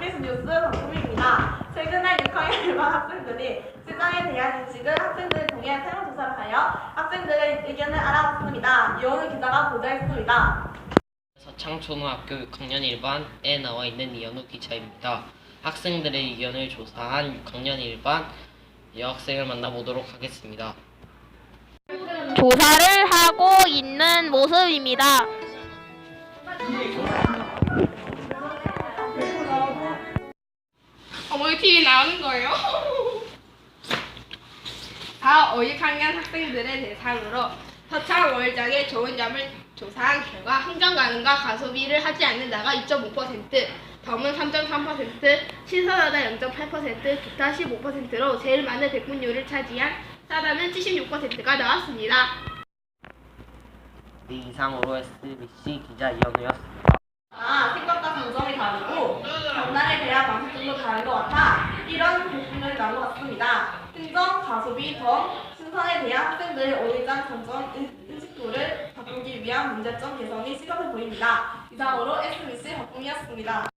SBS 뉴스 박수미입니다. 최근에 6학년 일반 학생들이 세상에 대한 인식을 학생들을 통해 설문조사를 하여 학생들의 의견을 알아봤습니다. 이호는 기자가 보도했습니다. 서창초등학교 6학년 1반에 나와 있는 이현우 기자입니다. 학생들의 의견을 조사한 6학년 1반 여학생을 만나보도록 하겠습니다. 조사를 하고 있는 모습입니다. TV 나오는 거예요? 다 어육학년 학생들의 대상으로 서창 월장의 좋은 점을 조사한 결과 흥정 가능과 가소비를 하지 않는다가 2.5%, 덤은 3.3%, 신선하다 0.8%, 기타 15%로 제일 많은 백분율을 차지한 싸다는 76%가 나왔습니다. 네, 이상으로 SBC 기자 이현우였습니다. 아, 생각과 감정이 다르고 전날에 대한 방식도 다른 것 같아 이런 부분을 같습니다. 흥정, 가소비, 덤, 신선에 대한 어리장 감정 인- 인식도를 바꾸기 위한 문제점 개선이 시급해 보입니다. 이상으로 SBS 박봉이었습니다.